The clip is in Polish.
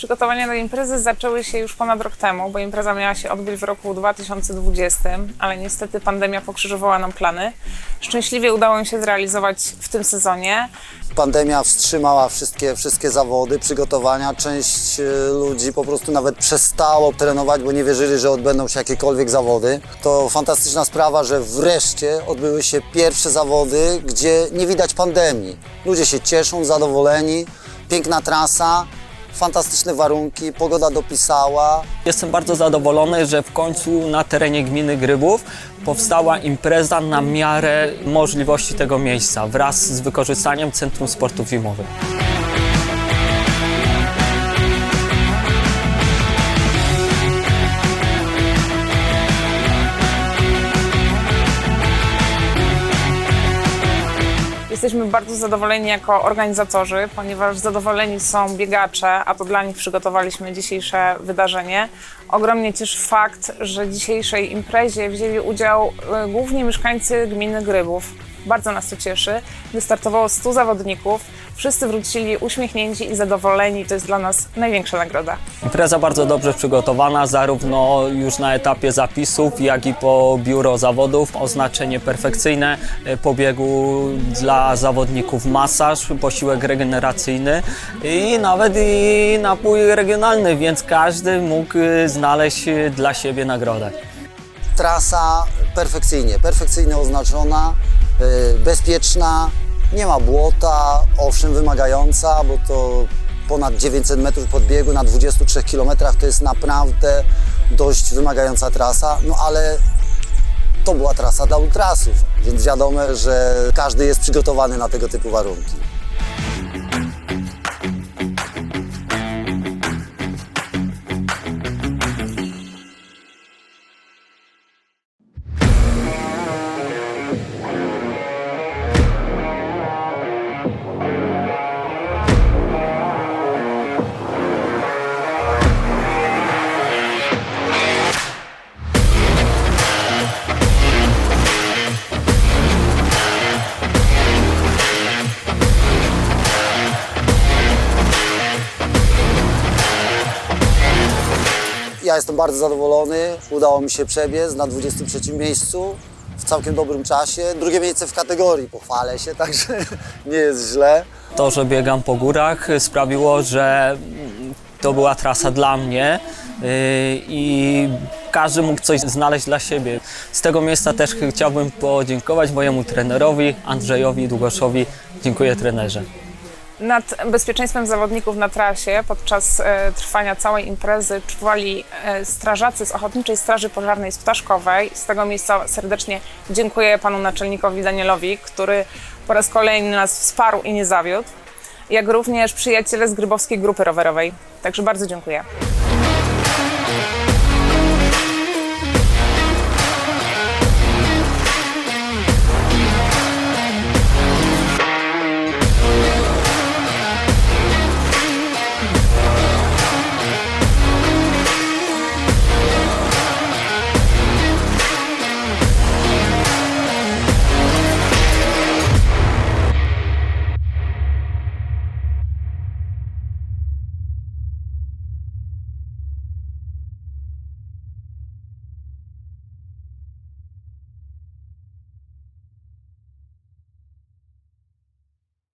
Przygotowania do imprezy zaczęły się już ponad rok temu, bo impreza miała się odbyć w roku 2020, ale niestety pandemia pokrzyżowała nam plany. Szczęśliwie udało mi się zrealizować w tym sezonie. Pandemia wstrzymała wszystkie, wszystkie zawody, przygotowania. Część e, ludzi po prostu nawet przestało trenować, bo nie wierzyli, że odbędą się jakiekolwiek zawody. To fantastyczna sprawa, że wreszcie odbyły się pierwsze zawody, gdzie nie widać pandemii. Ludzie się cieszą, zadowoleni, piękna trasa, fantastyczne warunki, pogoda dopisała. Jestem bardzo zadowolony, że w końcu na terenie gminy Grybów powstała impreza na miarę możliwości tego miejsca wraz z wykorzystaniem Centrum Sportów Zimowych. Jesteśmy bardzo zadowoleni jako organizatorzy, ponieważ zadowoleni są biegacze, a to dla nich przygotowaliśmy dzisiejsze wydarzenie. Ogromnie cieszy fakt, że dzisiejszej imprezie wzięli udział e, głównie mieszkańcy gminy Grybów. Bardzo nas to cieszy. Wystartowało 100 zawodników. Wszyscy wrócili uśmiechnięci i zadowoleni. To jest dla nas największa nagroda. Impreza bardzo dobrze przygotowana, zarówno już na etapie zapisów, jak i po biuro zawodów. Oznaczenie perfekcyjne e, po biegu dla zawodników masaż, posiłek regeneracyjny i nawet i napój regionalny, więc każdy mógł e, znaleźć e, dla siebie nagrodę. Trasa perfekcyjnie, perfekcyjnie oznaczona, bezpieczna, nie ma błota, owszem wymagająca, bo to ponad 900 metrów podbiegu na 23 km to jest naprawdę dość wymagająca trasa, no ale to była trasa dla ultrasów, więc wiadomo, że każdy jest przygotowany na tego typu warunki. Ja jestem bardzo zadowolony. Udało mi się przebiec na 23 miejscu w całkiem dobrym czasie. Drugie miejsce w kategorii, pochwalę się, także nie jest źle. To, że biegam po górach sprawiło, że to była trasa dla mnie yy, i każdy mógł coś znaleźć dla siebie. Z tego miejsca też chciałbym podziękować mojemu trenerowi Andrzejowi Długoszowi. Dziękuję trenerze. Nad bezpieczeństwem zawodników na trasie podczas e, trwania całej imprezy czuwali e, strażacy z Ochotniczej Straży Pożarnej z Ptaszkowej. Z tego miejsca serdecznie dziękuję panu naczelnikowi Danielowi, który po raz kolejny nas wsparł i nie zawiódł, jak również przyjaciele z Grybowskiej Grupy Rowerowej. Także bardzo dziękuję.